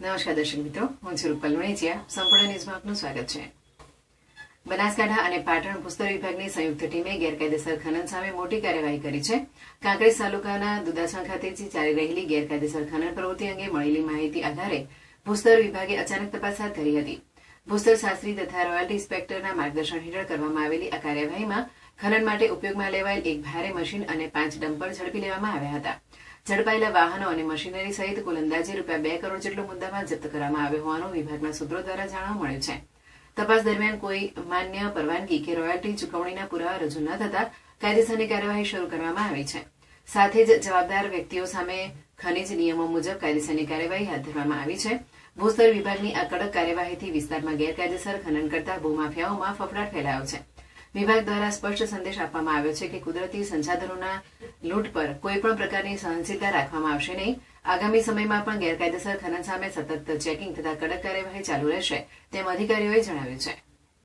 નમસ્કાર દર્શક મિત્રો, હું છું રૂપલ સંપૂર્ણ ન્યૂઝમાં આપનું સ્વાગત છે. બનાસકાંઠા અને પાટણ પુસ્તક વિભાગની સંયુક્ત ટીમે ગેરકાયદેસર ખનન સામે મોટી કાર્યવાહી કરી છે. કાંકરેજ તાલુકાના દુદાસણ ખાતેથી ચાલી રહેલી ગેરકાયદેસર ખનન પ્રવૃત્તિ અંગે મળેલી માહિતી આધારે ભૂસ્તર વિભાગે અચાનક તપાસ હાથ ધરી હતી. ભૂસ્તર શાસ્ત્રી તથા રોયલ્ટી ઇન્સ્પેક્ટરના માર્ગદર્શન હેઠળ કરવામાં આવેલી આ કાર્યવાહીમાં ખનન માટે ઉપયોગમાં લેવાયેલ એક ભારે મશીન અને પાંચ ડમ્પર ઝડપી લેવામાં આવ્યા હતા. ઝડપાયેલા વાહનો અને મશીનરી સહિત કુલ અંદાજે રૂપિયા બે કરોડ જેટલો મુદ્દામાલ જપ્ત કરવામાં આવ્યો હોવાનું વિભાગના સૂત્રો દ્વારા જાણવા મળ્યું છે. તપાસ દરમિયાન કોઈ માન્ય પરવાનગી કે રોયલ્ટી ચૂકવણીના પુરાવા રજૂ ન થતા કાયદેસરની કાર્યવાહી શરૂ કરવામાં આવી છે. સાથે જ જવાબદાર વ્યક્તિઓ સામે ખનિજ નિયમો મુજબ કાયદેસરની કાર્યવાહી હાથ ધરવામાં આવી છે. ભૂસ્તર વિભાગની આ કડક કાર્યવાહીથી વિસ્તારમાં ગેરકાયદેસર ખનન કરતા ભૂમાફિયાઓમાં ફફડાટ ફેલાયો છે. વિભાગ દ્વારા સ્પષ્ટ સંદેશ આપવામાં આવ્યો છે કે કુદરતી સંસાધનોના લૂંટ પર કોઈ પણ પ્રકારની સહનશીલતા રાખવામાં આવશે નહીં. આગામી સમયમાં પણ ગેરકાયદેસર ખનન સામે સતત ચેકિંગ તથા કડક કાર્યવાહી ચાલુ રહેશે, તેમ અધિકારીઓએ જણાવ્યું છે.